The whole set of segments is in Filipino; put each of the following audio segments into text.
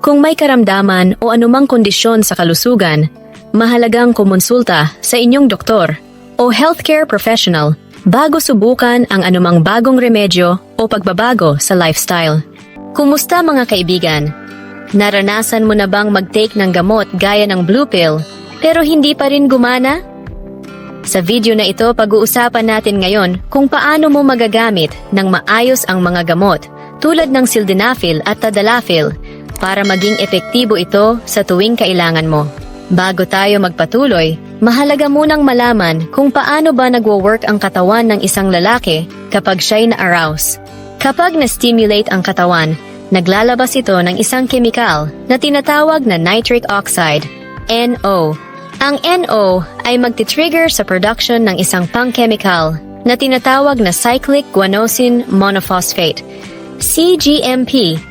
Kung may karamdaman o anumang kondisyon sa kalusugan, mahalagang kumonsulta sa inyong doktor o healthcare professional bago subukan ang anumang bagong remedyo o pagbabago sa lifestyle. Kumusta mga kaibigan? Naranasan mo na bang mag-take ng gamot gaya ng blue pill pero hindi pa rin gumana? Sa video na ito, pag-uusapan natin ngayon kung paano mo magagamit ng maayos ang mga gamot tulad ng sildenafil at tadalafil para maging epektibo ito sa tuwing kailangan mo. Bago tayo magpatuloy, mahalaga munang malaman kung paano ba nagwo-work ang katawan ng isang lalaki kapag siya'y na-arouse. Kapag na-stimulate ang katawan, naglalabas ito ng isang kemikal na tinatawag na nitric oxide, NO. Ang NO ay magti-trigger sa production ng isang pang-chemical na tinatawag na cyclic guanosine monophosphate, CGMP,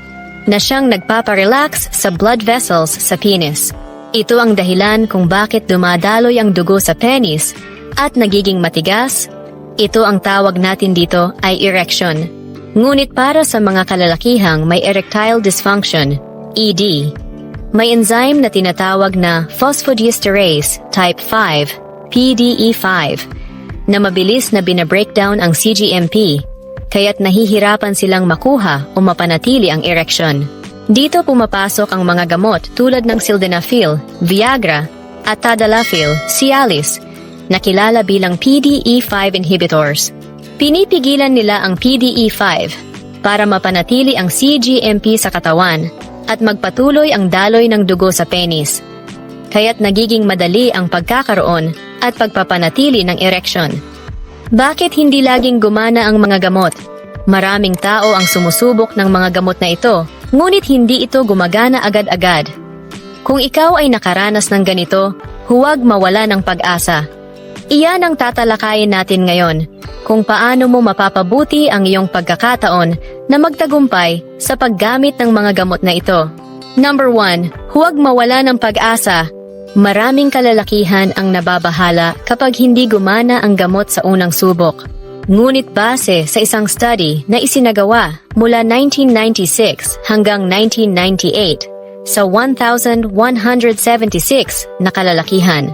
na siyang nagpaparelax sa blood vessels sa penis. Ito ang dahilan kung bakit dumadaloy ang dugo sa penis at nagiging matigas. Ito ang tawag natin dito ay erection. Ngunit para sa mga kalalakihang may erectile dysfunction, ED, may enzyme na tinatawag na phosphodiesterase type 5, PDE5, na mabilis na binabreakdown ang CGMP, kaya't nahihirapan silang makuha o mapanatili ang erection. Dito pumapasok ang mga gamot tulad ng sildenafil, Viagra, at tadalafil, Cialis, na kilala bilang PDE5 inhibitors. Pinipigilan nila ang PDE5 para mapanatili ang CGMP sa katawan at magpatuloy ang daloy ng dugo sa penis. Kaya't nagiging madali ang pagkakaroon at pagpapanatili ng erection. Bakit hindi laging gumana ang mga gamot? Maraming tao ang sumusubok ng mga gamot na ito, ngunit hindi ito gumagana agad-agad. Kung ikaw ay nakaranas ng ganito, huwag mawala ng pag-asa. Iyan ang tatalakayin natin ngayon, kung paano mo mapapabuti ang iyong pagkakataon na magtagumpay sa paggamit ng mga gamot na ito. Number 1. Huwag mawala ng pag-asa. Maraming kalalakihan ang nababahala kapag hindi gumana ang gamot sa unang subok. Ngunit base sa isang study na isinagawa mula 1996 hanggang 1998 sa 1,176 na kalalakihan,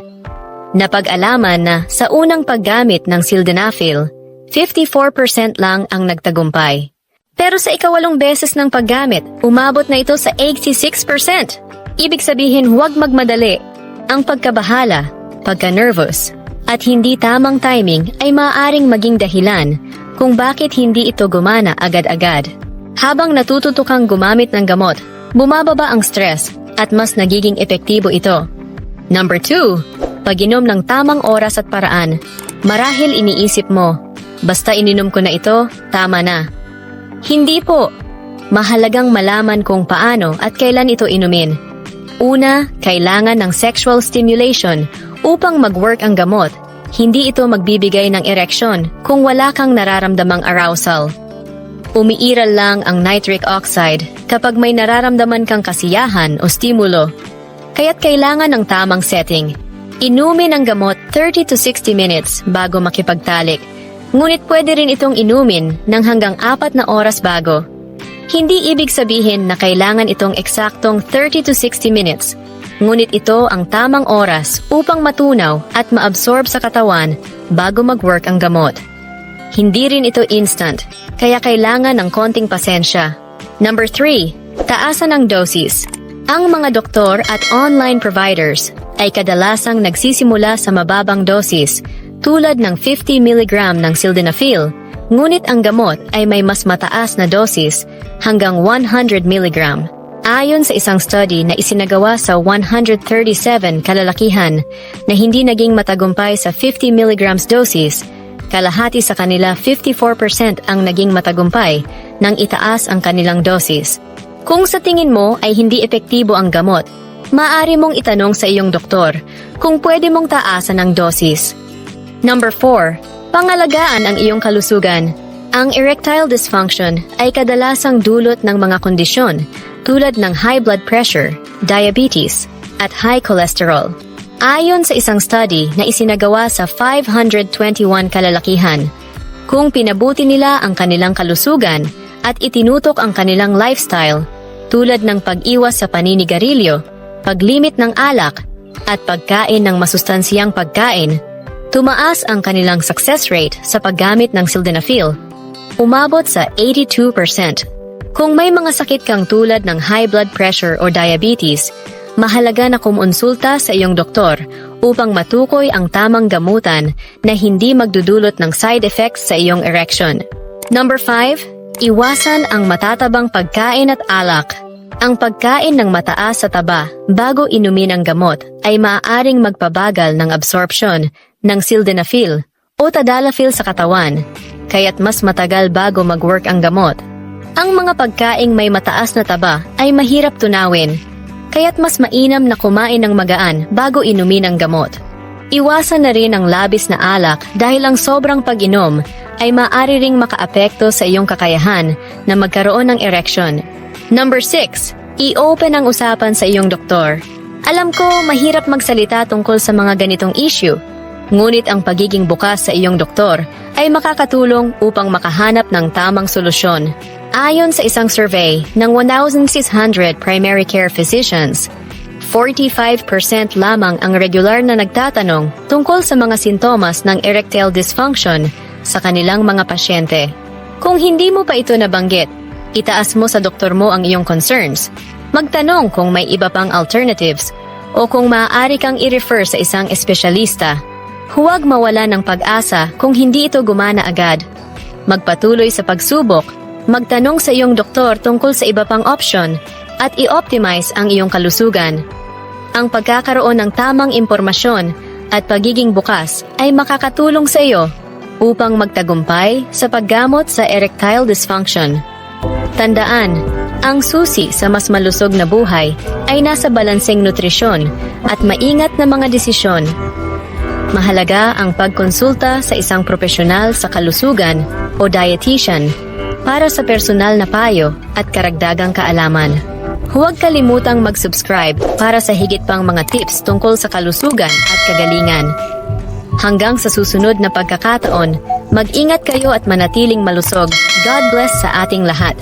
napag-alaman na sa unang paggamit ng sildenafil, 54% lang ang nagtagumpay. Pero sa ikawalong beses ng paggamit, umabot na ito sa 86%. Ibig sabihin huwag magmadali. Ang pagkabahala, pagka-nervous, at hindi tamang timing ay maaaring maging dahilan kung bakit hindi ito gumana agad-agad. Habang natututo kang gumamit ng gamot, bumababa ang stress at mas nagiging epektibo ito. Number 2. Pag-inom ng tamang oras at paraan. Marahil iniisip mo, basta ininom ko na ito, tama na. Hindi po. Mahalagang malaman kung paano at kailan ito inumin. Una, kailangan ng sexual stimulation upang mag-work ang gamot. Hindi ito magbibigay ng erection kung wala kang nararamdamang arousal. Umiiral lang ang nitric oxide kapag may nararamdaman kang kasiyahan o stimulo. Kaya't kailangan ng tamang setting. Inumin ang gamot 30 to 60 minutes bago makipagtalik. Ngunit pwede rin itong inumin ng hanggang apat na oras bago. Hindi ibig sabihin na kailangan itong eksaktong 30 to 60 minutes. Ngunit ito ang tamang oras upang matunaw at maabsorb sa katawan bago mag-work ang gamot. Hindi rin ito instant, kaya kailangan ng konting pasensya. Number 3. Taasan ang dosis. Ang mga doktor at online providers ay kadalasang nagsisimula sa mababang dosis tulad ng 50 mg ng sildenafil, ngunit ang gamot ay may mas mataas na dosis hanggang 100 mg. Ayon sa isang study na isinagawa sa 137 kalalakihan na hindi naging matagumpay sa 50 mg dosis, kalahati sa kanila 54% ang naging matagumpay nang itaas ang kanilang dosis. Kung sa tingin mo ay hindi epektibo ang gamot, maaari mong itanong sa iyong doktor kung pwede mong taasan ang dosis. Number 4. Pangalagaan ang iyong kalusugan. Ang erectile dysfunction ay kadalasang dulot ng mga kondisyon tulad ng high blood pressure, diabetes, at high cholesterol. Ayon sa isang study na isinagawa sa 521 kalalakihan, kung pinabuti nila ang kanilang kalusugan at itinutok ang kanilang lifestyle tulad ng pag-iwas sa paninigarilyo, paglimit ng alak, at pagkain ng masustansyang pagkain, tumaas ang kanilang success rate sa paggamit ng sildenafil. Umabot sa 82%. Kung may mga sakit kang tulad ng high blood pressure or diabetes, mahalaga na kumonsulta sa iyong doktor upang matukoy ang tamang gamutan na hindi magdudulot ng side effects sa iyong erection. Number 5. Iwasan ang matatabang pagkain at alak. Ang pagkain ng mataas sa taba bago inumin ang gamot ay maaaring magpabagal ng absorption ng sildenafil o tadalafil sa katawan, kaya't mas matagal bago mag-work ang gamot. Ang mga pagkaing may mataas na taba ay mahirap tunawin, kaya't mas mainam na kumain ng magaan bago inumin ang gamot. Iwasan na rin ang labis na alak dahil ang sobrang pag-inom ay maaari ring makaapekto sa iyong kakayahan na magkaroon ng erection. Number 6. I-open ang usapan sa iyong doktor. Alam ko mahirap magsalita tungkol sa mga ganitong issue, ngunit ang pagiging bukas sa iyong doktor ay makakatulong upang makahanap ng tamang solusyon. Ayon sa isang survey ng 1,600 primary care physicians, 45% lamang ang regular na nagtatanong tungkol sa mga sintomas ng erectile dysfunction sa kanilang mga pasyente. Kung hindi mo pa ito nabanggit, itaas mo sa doktor mo ang iyong concerns. Magtanong kung may iba pang alternatives o kung maaari kang i-refer sa isang espesyalista. Huwag mawala ng pag-asa kung hindi ito gumana agad. Magpatuloy sa pagsubok, magtanong sa iyong doktor tungkol sa iba pang option at i-optimize ang iyong kalusugan. Ang pagkakaroon ng tamang impormasyon at pagiging bukas ay makakatulong sa iyo upang magtagumpay sa paggamot sa erectile dysfunction. Tandaan, ang susi sa mas malusog na buhay ay nasa balanseng nutrisyon at maingat na mga desisyon. Mahalaga ang pagkonsulta sa isang profesional sa kalusugan o dietitian para sa personal na payo at karagdagang kaalaman. Huwag kalimutang mag-subscribe para sa higit pang mga tips tungkol sa kalusugan at kagalingan. Hanggang sa susunod na pagkakataon, mag-ingat kayo at manatiling malusog. God bless sa ating lahat.